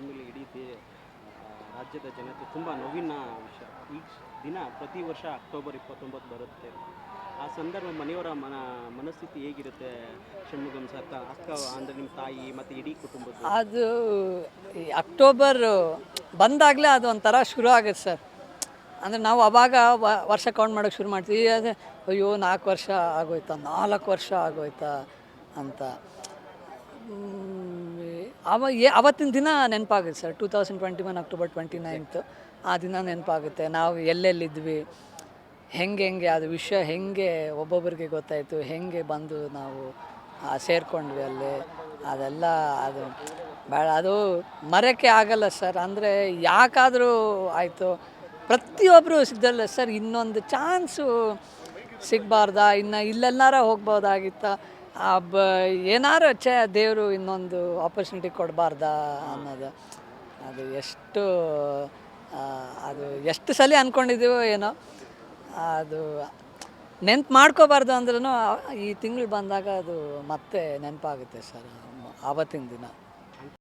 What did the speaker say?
ಆಮೇಲೆ ಇಡೀ ದೇ ರಾಜ್ಯದ ಜನತೆ ತುಂಬ ನೋವಿನ ವಿಷಯ. ಈ ದಿನ ಪ್ರತಿ ವರ್ಷ ಅಕ್ಟೋಬರ್ ಇಪ್ಪತ್ತೊಂಬತ್ತು ಬರುತ್ತೆ. ಆ ಸಂದರ್ಭ ಮನೆಯವರ ಮನ ಮನಸ್ಥಿತಿ ಹೇಗಿರುತ್ತೆ ಷಣ್ಮುಗಂ ಸರ್ ಅಕ್ಕ ಅಂದರೆ ನಿಮ್ಮ ತಾಯಿ ಮತ್ತು ಇಡೀ ಕುಟುಂಬ ಅದು ಅಕ್ಟೋಬರ್ ಬಂದಾಗಲೇ ಅದು ಒಂಥರ ಶುರು ಆಗುತ್ತೆ ಸರ್. ಅಂದರೆ ನಾವು ಅವಾಗ ವರ್ಷ ಕೌಂಟ್ ಮಾಡೋಕ್ಕೆ ಶುರು ಮಾಡ್ತೀವಿ. ಅದೇ, ಅಯ್ಯೋ, ನಾಲ್ಕು ವರ್ಷ ಆಗೋಯ್ತಾ, ನಾಲ್ಕು ವರ್ಷ ಆಗೋಯ್ತಾ ಅಂತ. ಅವ ಏ ಅವತ್ತಿನ ದಿನ ನೆನಪಾಗುತ್ತೆ sir. Two thousand twenty one October twenty ninth ಆ ದಿನ ನೆನಪಾಗುತ್ತೆ. ನಾವು ಎಲ್ಲೆಲ್ಲಿದ್ವಿ? ಹೆಂಗೆ ಹೆಂಗೆ, ಅದು ವಿಷಯ ಹೆಂಗೆ ಒಬ್ಬೊಬ್ಬರಿಗೆ ಗೊತ್ತಾಯಿತು? ಹೆಂಗೆ ಬಂದು ನಾವು ಸೇರಿಕೊಂಡ್ವಿ ಅಲ್ಲಿ? ಅದೆಲ್ಲ, ಅದು ಭಾಳ ಅದು ಮರೆಯೋಕ್ಕೆ ಆಗಲ್ಲ ಸರ್. ಅಂದರೆ ಯಾಕಾದರೂ ಆಯಿತು. ಪ್ರತಿಯೊಬ್ಬರು ಸಿಗ್ದಲ್ಲ ಸರ್, ಇನ್ನೊಂದು ಚಾನ್ಸು ಸಿಗಬಾರ್ದಾ? ಇನ್ನು ಇಲ್ಲೆಲ್ಲಾರ ಹೋಗ್ಬೋದಾಗಿತ್ತ? ಆ ಬ ಏನಾರು ಛೇ, ದೇವರು ಇನ್ನೊಂದು ಆಪರ್ಚುನಿಟಿ ಕೊಡಬಾರ್ದ ಅನ್ನೋದು. ಅದು ಎಷ್ಟು ಅದು ಎಷ್ಟು ಸಲ ಅಂದ್ಕೊಂಡಿದ್ದೀವೋ ಏನೋ, ಅದು ನೆನ್ಪು ಮಾಡ್ಕೋಬಾರ್ದು ಅಂದ್ರೂ ಈ ತಿಂಗಳು ಬಂದಾಗ ಅದು ಮತ್ತೆ ನೆನಪಾಗುತ್ತೆ ಸರ್ ಆವತ್ತಿನ ದಿನ.